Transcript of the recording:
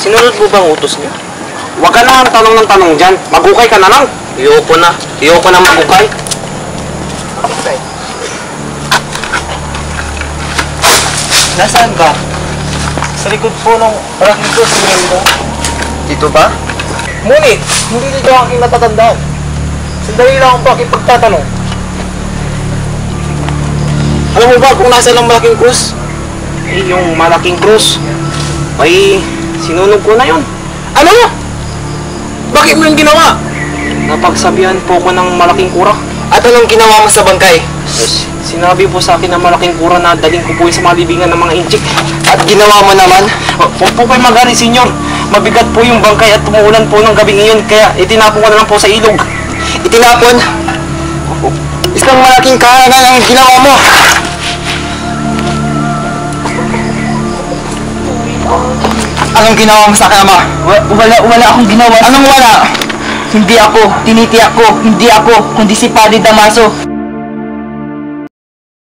Sinunod mo bang utos niya? Huwag ka na ang tanong ng tanong dyan. Magukay ka na lang. Ayoko na. Ayoko na magukay. Nasaan ba? Sa likod po ng ko, sinunod mo. Dito ba? Ngunit, hindi nito ang aking natatandaan. Sandali lang ako aking pagtatanong. Alam mo ba kung nasa ang malaking krus? Eh, yung malaking krus. Ay, sinunog ko na yun. Ano? Bakit mo yung ginawa? Napagsabihan po ko ng malaking kura. At anong ginawa mo sa bangkay? Sinabi po sa akin ng malaking kura na daling ko po sa mga libingan ng mga inchik. At ginawa mo naman? Huwag po kayo magari, senyor. Mabigat po yung bangkay at tumuulan po ng gabi ngayon. Kaya itinapon ko na lang po sa ilog. Itinapon? Isang malaking kahanan ang ginawa mo. Anong ginawa mo sa akin, ama? Wala, wala akong ginawa. Anong wala? Hindi ako, tinitiyak ko, hindi ako, kundi si Padre Damaso.